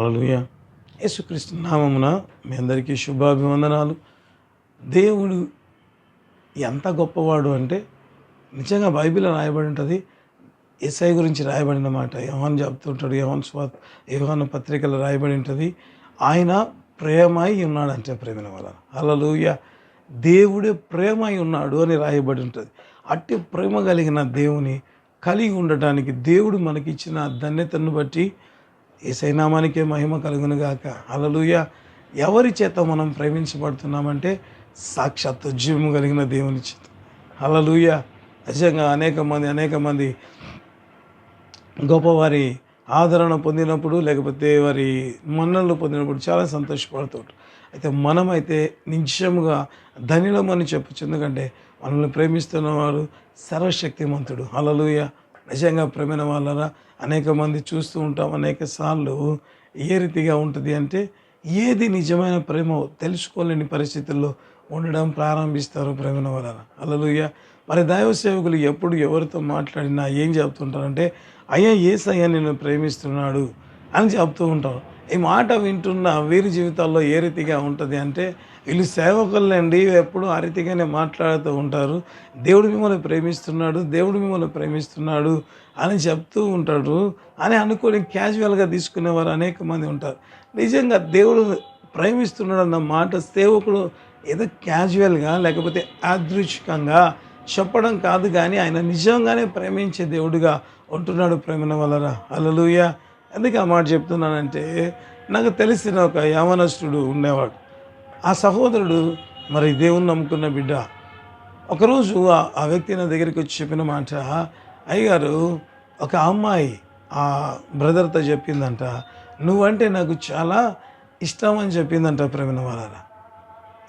అలలుయ యేసుక్రీస్తు నామమున మీ అందరికీ శుభాభివందనాలు. దేవుడు ఎంత గొప్పవాడు అంటే నిజంగా బైబిల్ రాయబడి ఉంటుంది. ఎస్ఐ గురించి రాయబడిన మాట యోహాన్ చెప్తుంటాడు యోహాన్ స్వాత్ యోహాన్ పత్రికలు రాయబడి ఉంటుంది. ఆయన ప్రేమై ఉన్నాడంటే ప్రేమిన వలన అలలుయ దేవుడే ప్రేమై ఉన్నాడు అని రాయబడి ఉంటుంది. అట్టి ప్రేమ కలిగిన దేవుని కలిగి ఉండటానికి దేవుడు మనకిచ్చిన ధన్యతను బట్టి ఏసైనామానికే మహిమ కలుగునుగాక అలలుయ ఎవరి చేత మనం ప్రేమించబడుతున్నామంటే సాక్షాత్ జీవము కలిగిన దేవుని చేత. అలలుయ నిజంగా అనేక మంది అనేక మంది గొప్పవారి ఆదరణ పొందినప్పుడు లేకపోతే వారి మన్ననలు పొందినప్పుడు చాలా సంతోషపడుతుంటారు. అయితే మనమైతే నిశ్చయముగా ధనిలమని చెప్పచ్చు. ఎందుకంటే మనల్ని ప్రేమిస్తున్నవాడు సర్వశక్తిమంతుడు. హల్లెలూయ. నిజంగా ప్రేమైన వాళ్ళరా అనేక మంది చూస్తూ ఉంటాం అనేక సార్లు ఏ రీతిగా ఉంటుంది అంటే ఏది నిజమైన ప్రేమ తెలుసుకోలేని పరిస్థితుల్లో ఉండడం ప్రారంభిస్తారు ప్రేమన వలన అలలుయ్య మరి దైవ సేవకులు ఎప్పుడు ఎవరితో మాట్లాడినా ఏం చెప్తుంటారంటే అయ్యా ఏసయ్య నేను ప్రేమిస్తున్నాడు అని చెప్తూ ఉంటారు. ఈ మాట వింటున్న వీరి జీవితాల్లో ఏ రీతిగా ఉంటుంది అంటే వీళ్ళు సేవకులండి ఎప్పుడు ఆ రీతిగానే మాట్లాడుతూ ఉంటారు. దేవుడు మిమ్మల్ని ప్రేమిస్తున్నాడు దేవుడు మిమ్మల్ని ప్రేమిస్తున్నాడు అని చెప్తూ ఉంటాడు అని అనుకోని క్యాజువల్గా తీసుకునేవారు అనేక మంది ఉంటారు. నిజంగా దేవుడు ప్రేమిస్తున్నాడు అన్న మాట సేవకుడు ఏదో క్యాజువల్గా లేకపోతే యాదృచ్ఛికంగా చెప్పడం కాదు కానీ ఆయన నిజంగానే ప్రేమించే దేవుడిగా ఉంటున్నాడు ప్రేమన వలన. అలలుయ ఎందుకు ఆ మాట చెప్తున్నానంటే నాకు తెలిసిన ఒక యవనస్తుడు ఉండేవాడు. ఆ సహోదరుడు మరి దేవుని నమ్ముకున్న బిడ్డ. ఒకరోజు ఆ- వ్యక్తి నా దగ్గరికి వచ్చి చెప్పిన మాట అయ్యగారు ఒక అమ్మాయి ఆ బ్రదర్తో చెప్పిందంట. నువ్వంటే నాకు చాలా ఇష్టం అని చెప్పిందంట ప్రవీణ వాళ్ళ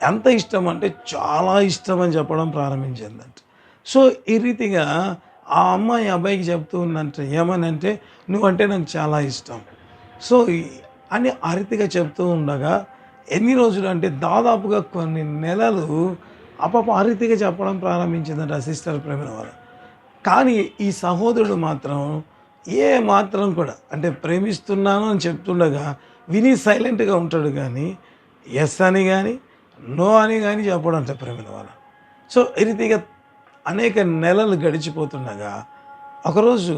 ఎంత ఇష్టం అంటే చాలా ఇష్టం అని చెప్పడం ప్రారంభించిందంట. సో ఈ రీతిగా ఆ అమ్మాయి అబ్బాయికి చెప్తూ ఉందంట ఏమని అంటే నువ్వంటే నాకు చాలా ఇష్టం. సో అని అరితిగా చెప్తూ ఉండగా ఎన్ని రోజులు అంటే దాదాపుగా కొన్ని నెలలు ఆ అరితిగా చెప్పడం ప్రారంభించిందంట సిస్టర్ ప్రేమిన వారు కానీ ఈ సహోదరుడు మాత్రం ఏ మాత్రం కూడా అంటే ప్రేమిస్తున్నాను అని చెప్తుండగా విని సైలెంట్గా ఉంటాడు కానీ ఎస్ అని కానీ నో అని కానీ చెప్పడంట ప్రేమిన వారు సో ఈ రీతిగా అనేక నెలలు గడిచిపోతుండగా ఒకరోజు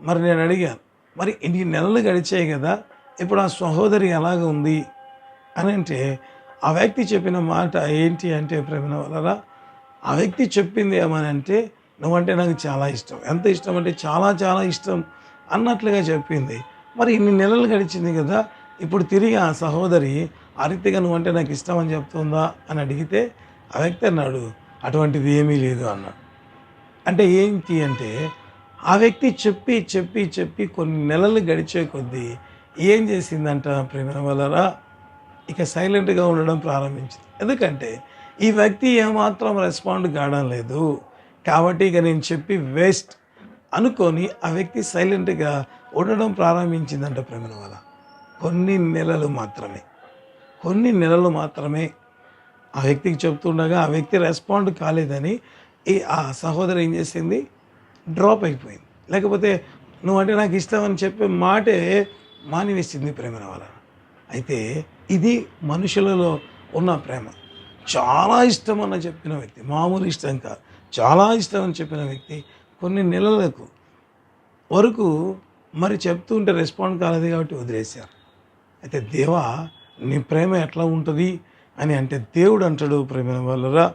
మరి నేను అడిగాను మరి ఇన్ని నెలలు గడిచాయి కదా ఇప్పుడు ఆ సహోదరి ఎలాగ ఉంది? అని అంటే ఆ వ్యక్తి చెప్పిన మాట ఏంటి అంటే ప్రేమిన వల్ల ఆ వ్యక్తి చెప్పింది ఏమని అంటే నువ్వంటే నాకు చాలా ఇష్టం. ఎంత ఇష్టం అంటే చాలా చాలా ఇష్టం అన్నట్లుగా చెప్పింది. మరి ఇన్ని నెలలు గడిచింది కదా ఇప్పుడు తిరిగి ఆ సహోదరి ఆ రీతిగా నువ్వంటే నాకు ఇష్టం అని చెప్తుందా? అని అడిగితే ఆ వ్యక్తి అన్నాడు అటువంటిది ఏమీ లేదు అన్నాడు అంటే ఏంటి అంటే ఆ వ్యక్తి చెప్పి చెప్పి చెప్పి కొన్ని నెలలు గడిచే కొద్దీ ఏం చేసిందంట ప్రేమ వలరా ఇక సైలెంట్గా ఉండడం ప్రారంభించింది. ఎందుకంటే ఈ వ్యక్తి ఏమాత్రం రెస్పాండ్ కావడం లేదు. కాబట్టి ఇక నేను చెప్పి వేస్ట్ అనుకొని ఆ వ్యక్తి సైలెంట్గా ఉండడం ప్రారంభించిందంట ప్రేమల వల్ల కొన్ని నెలలు మాత్రమే. కొన్ని నెలలు మాత్రమే ఆ వ్యక్తికి చెప్తుండగా ఆ వ్యక్తి రెస్పాండ్ కాలేదని ఈ ఆ సహోదరు ఏం చేసింది? డ్రాప్ అయిపోయింది. లేకపోతే నువ్వంటే నాకు ఇష్టం అని చెప్పే మాటే మానివేసింది ప్రేమ వల్ల. అయితే ఇది మనుషులలో ఉన్న ప్రేమ. చాలా ఇష్టం అని చెప్పిన వ్యక్తి మామూలు ఇష్టం కాదు. చాలా ఇష్టం అని చెప్పిన వ్యక్తి కొన్ని నెలలకు వరకు మరి చెప్తూ ఉంటే రెస్పాండ్ కాలేదు కాబట్టి వదిలేశారు. అయితే దేవా నీ ప్రేమ ఎట్లా ఉంటుంది? అని అంటే దేవుడు అంటాడు ప్రేమ వాళ్ళరా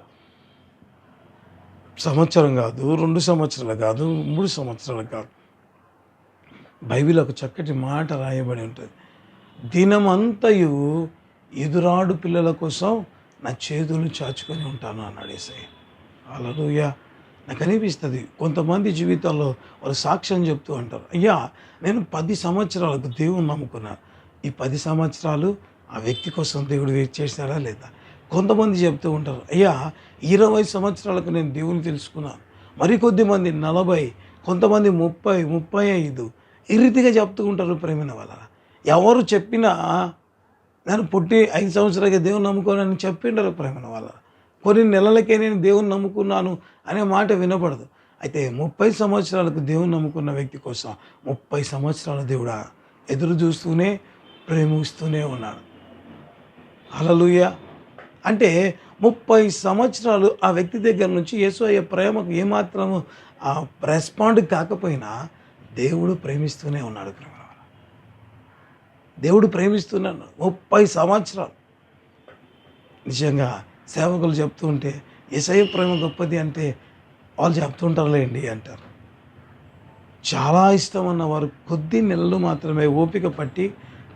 సంవత్సరం కాదు రెండు సంవత్సరాలు కాదు మూడు సంవత్సరాలు కాదు. బైబిల్ ఒక చక్కటి మాట రాయబడి ఉంటుంది. దినమంతయు ఎదురాడు పిల్లల కోసం నా చేతులు చాచుకొని ఉంటాను అన్నాడు ఏసయ్య. అలలుయ నాకు అనిపిస్తుంది కొంతమంది జీవితాల్లో వాళ్ళు సాక్ష్యం చెప్తూ అంటారు అయ్యా నేను పది సంవత్సరాలకు దేవుని నమ్ముకున్నాను ఈ పది సంవత్సరాలు ఆ వ్యక్తి కోసం దేవుడు వెయిట్ చేశారా లేదా? కొంతమంది చెప్తూ ఉంటారు అయ్యా ఇరవై సంవత్సరాలకు నేను దేవుని తెలుసుకున్నాను మరికొద్ది మంది నలభై కొంతమంది ముప్పై ముప్పై ఐదు. ఈ రీతిగా చెప్తూ ఉంటారు ప్రేమిన వల్ల ఎవరు చెప్పినా నేను పుట్టి ఐదు సంవత్సరాలకి దేవుని నమ్ముకోనని చెప్పిండరు ప్రేమన వల్ల కొన్ని నెలలకే నేను దేవుని నమ్ముకున్నాను అనే మాట వినపడదు. అయితే ముప్పై సంవత్సరాలకు దేవుని నమ్ముకున్న వ్యక్తి కోసం ముప్పై సంవత్సరాల దేవుడా ఎదురు చూస్తూనే ప్రేమిస్తూనే ఉన్నాడు. అలలుయ అంటే ముప్పై సంవత్సరాలు ఆ వ్యక్తి దగ్గర నుంచి యేసు అయ్యే ప్రేమకు ఏమాత్రము ఆ రెస్పాండ్ కాకపోయినా దేవుడు ప్రేమిస్తూనే ఉన్నాడు దేవుడు ప్రేమిస్తున్నాను ముప్పై సంవత్సరాలు. నిజంగా సేవకులు చెప్తూ ఉంటే ఏసయ్య ప్రేమ గొప్పది అంటే వాళ్ళు చెప్తుంటారులేండి అంటారు. చాలా ఇష్టం అన్న వారు కొద్ది నెలలు మాత్రమే ఓపిక పట్టి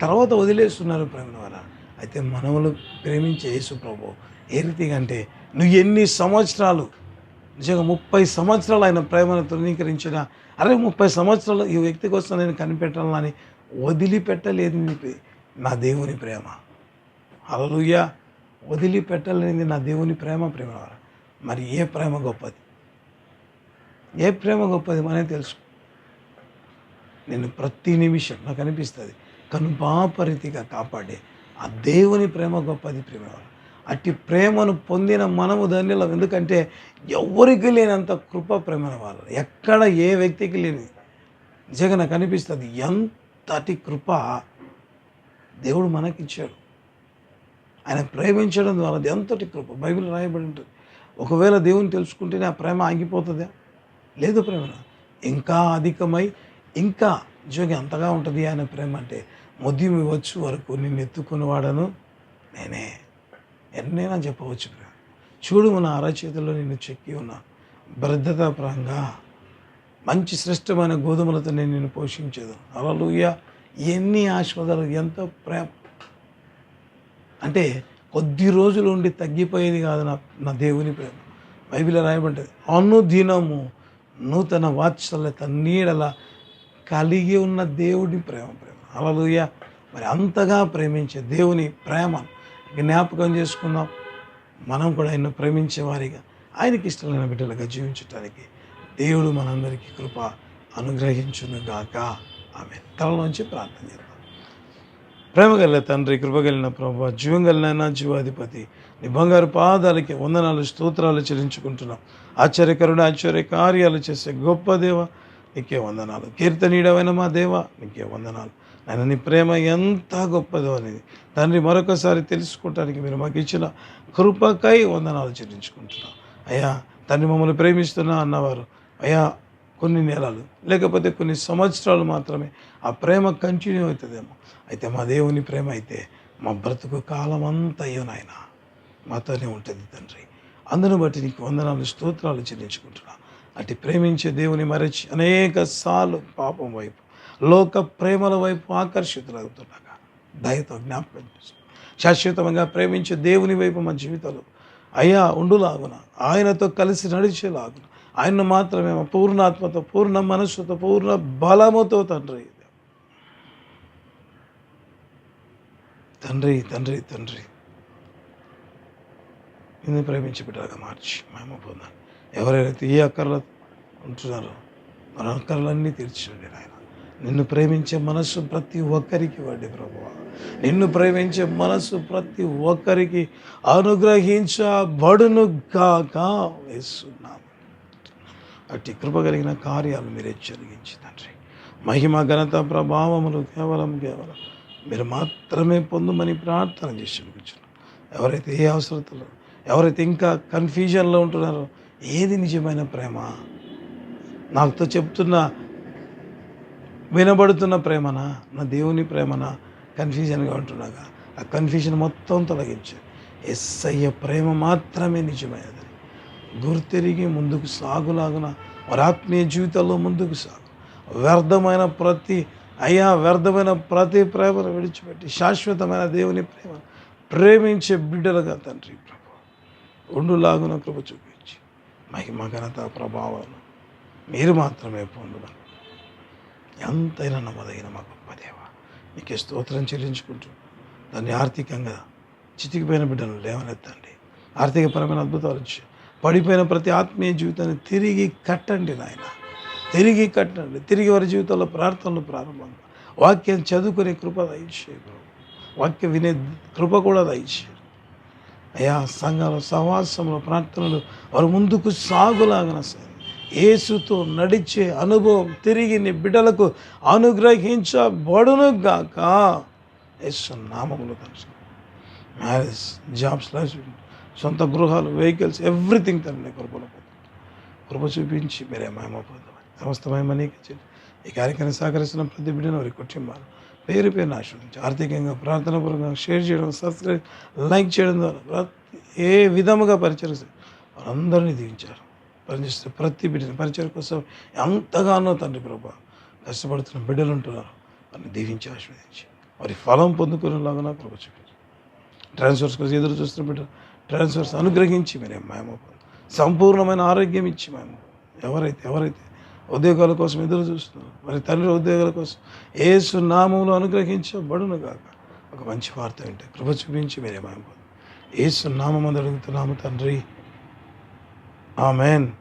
తర్వాత వదిలేస్తున్నారు ప్రేమ ద్వారా అయితే మనములు ప్రేమించే యేసు ప్రభు ఏ రీతిగా అంటే నువ్వు ఎన్ని సంవత్సరాలు నిజంగా ముప్పై సంవత్సరాలు ఆయన ప్రేమను తృణీకరించిన అరే ముప్పై సంవత్సరాలు ఈ వ్యక్తి కోసం నేను కనిపెట్టాలని వదిలిపెట్టలేదు నా దేవుని ప్రేమ. అలలుయ్య వదిలిపెట్టలేనిది నా దేవుని ప్రేమ ప్రేమ మరి ఏ ప్రేమ గొప్పది? ఏ ప్రేమ గొప్పది మనమే తెలుసు. నేను ప్రతి నిమిషం నాకు అనిపిస్తుంది కనుపాపరితిగా కాపాడే ఆ దేవుని ప్రేమ గొప్పది ప్రేమ అట్టి ప్రేమను పొందిన మనము ధన్యులం. ఎందుకంటే ఎవరికి లేనంత కృప ప్రేమ వాళ్ళు ఎక్కడ ఏ వ్యక్తికి లేని నిజంగా నాకు అనిపిస్తుంది ఎంతటి కృప దేవుడు మనకిచ్చాడు. ఆయన ప్రేమించడం ద్వారా అది ఎంతటి కృప. బైబిల్ రాయబడి ఉంటుంది. ఒకవేళ దేవుని తెలుసుకుంటేనే ఆ ప్రేమ ఆగిపోతుందా? లేదు ప్రేమ ఇంకా అధికమై ఇంకా నిజంగా ఎంతగా ఉంటుంది ఆయన ప్రేమ అంటే ముద్యం ఇవ్వచ్చు వరకు నిన్ను ఎత్తుకున్నవాడను నేనే. ఎన్నైనా చెప్పవచ్చు ప్రేమ చూడు మన అరచేతిలో నిన్ను చెక్కి ఉన్నా. భద్రతాపరంగా మంచి శ్రేష్టమైన గోధుమలతో నేను నిన్ను పోషించదు. అలలుయ ఎన్ని ఆశీర్వాదాలు ఎంత ప్రేమ అంటే కొద్ది రోజులు ఉండి తగ్గిపోయేది కాదు నా నా దేవుని ప్రేమ. బైబిల్ రాయబడ్డది అనుదినము నూతన వాత్సల్యత నీడల కలిగి ఉన్న దేవుడి ప్రేమ ప్రేమ. అలలుయ మరి అంతగా ప్రేమించే దేవుని ప్రేమ జ్ఞాపకం చేసుకుందాం. మనం కూడా ఆయన ప్రేమించే వారిగా ఆయనకి ఇష్టమైన బిడ్డలుగా జీవించటానికి దేవుడు మనందరికీ కృప అనుగ్రహించునుగాక ఆమె తలలోంచి ప్రార్థన చేద్దాం. ప్రేమ కలిగిన తండ్రి కృప కలిగిన ప్రభు జీవం కలిగిన జీవాధిపతి నీ బంగారు పాదాలకి వందనాలు స్తోత్రాలు చెల్లించుకుంటున్నాం. ఆశ్చర్యకరుడు ఆశ్చర్య కార్యాలు చేసే గొప్ప దేవ నీకే వందనాలు. కీర్తనీయడమైన మా దేవ నీకే వందనాలు. ఆయన నీ ప్రేమ ఎంత గొప్పదో అనేది. తండ్రి మరొకసారి తెలుసుకోవటానికి మీరు మాకు ఇచ్చిన కృపకై వందనాలు చెల్లించుకుంటున్నాం. అయ్యా తండ్రి మమ్మల్ని ప్రేమిస్తున్నా అన్నవారు. అయ్యా కొన్ని నెలలు లేకపోతే కొన్ని సంవత్సరాలు మాత్రమే ఆ ప్రేమ కంటిన్యూ అవుతుందేమో. అయితే మా దేవుని ప్రేమ అయితే మా బ్రతుకు కాలం అంతా అయ్యో నాయన మాతోనే ఉంటుంది తండ్రి. అందును బట్టి నీకు వందనాలు స్తోత్రాలు చెల్లించుకుంటున్నా. అటు ప్రేమించే దేవుని మరచి అనేక సార్లు పాపం వైపు లోక ప్రేమల వైపు ఆకర్షితులవుతుండగా దయతో జ్ఞాపకం చేసుకో శాశ్వతంగా ప్రేమించే దేవుని వైపు మన జీవితంలో అయ్యా ఉండులాగున. ఆయనతో కలిసి నడిచేలాగున. ఆయన మాత్రమే పూర్ణాత్మతో పూర్ణ మనస్సుతో పూర్ణ బలముతో తండ్రి. తండ్రి తండ్రి తండ్రి. నిన్ను ప్రేమించి బిడ్డగా మార్చి మేము పొందాను ఎవరైతే ఏ అక్కర్లు ఉంటున్నారో మన అక్కర్లన్నీ తీర్చండి ఆయన. నిన్ను ప్రేమించే మనస్సు ప్రతి ఒక్కరికి వాడి ప్రభు నిన్ను ప్రేమించే మనస్సు ప్రతి ఒక్కరికి అనుగ్రహించబడును కాక వేస్తున్నాము అట్టి కృప కలిగిన కార్యాలు మీరే జరిగించి తండ్రి. మహిమ ఘనత ప్రభావములు కేవలం కేవలం మీరు మాత్రమే పొందమని ప్రార్థన చేసి కూర్చున్నాం ఎవరైతే ఏ అవసరతలో ఎవరైతే ఇంకా కన్ఫ్యూజన్లో ఉంటున్నారో ఏది నిజమైన ప్రేమ? నాతో చెప్తున్న వినబడుతున్న ప్రేమనా? నా దేవుని ప్రేమనా? కన్ఫ్యూజన్గా ఉంటున్నాగా ఆ కన్ఫ్యూజన్ మొత్తం తొలగించు. ఎస్ఐ ప్రేమ మాత్రమే నిజమైనది. గుర్తిరిగి ముందుకు సాగులాగున వారి ఆత్మీయ జీవితంలో ముందుకు సాగు. వ్యర్థమైన ప్రతి అయ్యా వ్యర్థమైన ప్రతి ప్రేమను విడిచిపెట్టి శాశ్వతమైన దేవుని ప్రేమ ప్రేమించే బిడ్డలుగా తండ్రి ప్రభు. ఉండులాగున కృప చూపించి మహిమ ఘనత ప్రభావాలు మీరు మాత్రమే పొందుమని ఎంతైనా నమ్మదగిన మా గొప్ప దేవ. నీకే స్తోత్రం చెల్లించుకుంటూ దాన్ని ఆర్థికంగా చితికిపోయిన బిడ్డను లేవనెత్తండి. ఆర్థికపరమైన అద్భుతాలు పడిపోయిన ప్రతి ఆత్మీయ జీవితాన్ని తిరిగి కట్టండి నాయన. తిరిగి కట్టండి. తిరిగి వారి జీవితంలో ప్రార్థనలు ప్రారంభంగా వాక్యం చదువుకునే కృప దయచేయరు వాక్యం వినే కృప కూడా దయచేయరు అయా సంఘాల సహవాసంలో ప్రార్థనలు వారు ముందుకు సాగులాగన సరే. యేసుతో నడిచే అనుభవం తిరిగి నీ బిడ్డలకు అనుగ్రహించబడును గాక. యేసు నామములు తండ్రి మ్యారేజ్ జాబ్స్ లైఫ్ సొంత గృహాలు వెహికల్స్ ఎవ్రీథింగ్ తండ్రి కృపలో కృప చూపించి మీరే మహిమ పొందమని. సమస్తమయమ నీకు ఈ కార్యక్రమం సహకరిస్తున్న ప్రతి బిడ్డను వారి కుటుంబాలు పేరు పేరున ఆశ్రయించి ఆర్థికంగా ప్రార్థనాపూర్వకంగా షేర్ చేయడం సబ్స్క్రైబ్ లైక్ చేయడం ద్వారా ప్రతి ఏ విధముగా పరిచయం వారందరినీ దీవించారు. పనిచేస్తే ప్రతి బిడ్డని పరిచయం కోసం ఎంతగానో తండ్రి ప్రభా కష్టపడుతున్న బిడ్డలు ఉంటున్నారు. వారిని దీవించి ఆశీర్వదించి. వారి ఫలం పొందుకునేలాగా ప్రభు కృప చూపించి. ట్రాన్స్ఫర్స్ కోసం ఎదురు చూస్తున్న బిడ్డ ట్రాన్స్ఫర్స్ అనుగ్రహించి మీరే మేము సంపూర్ణమైన ఆరోగ్యం ఇచ్చి మేము ఎవరైతే ఎవరైతే ఉద్యోగాల కోసం ఎదురు చూస్తున్నారు మరి తండ్రి ఉద్యోగాల కోసం ఏసు నామంలో అనుగ్రహించబడును కాక ఒక మంచి వార్త ఉంటే కృప చూపించి మీరే మేము ఏసు నామం అడుగుతున్నాము తండ్రి. Amen.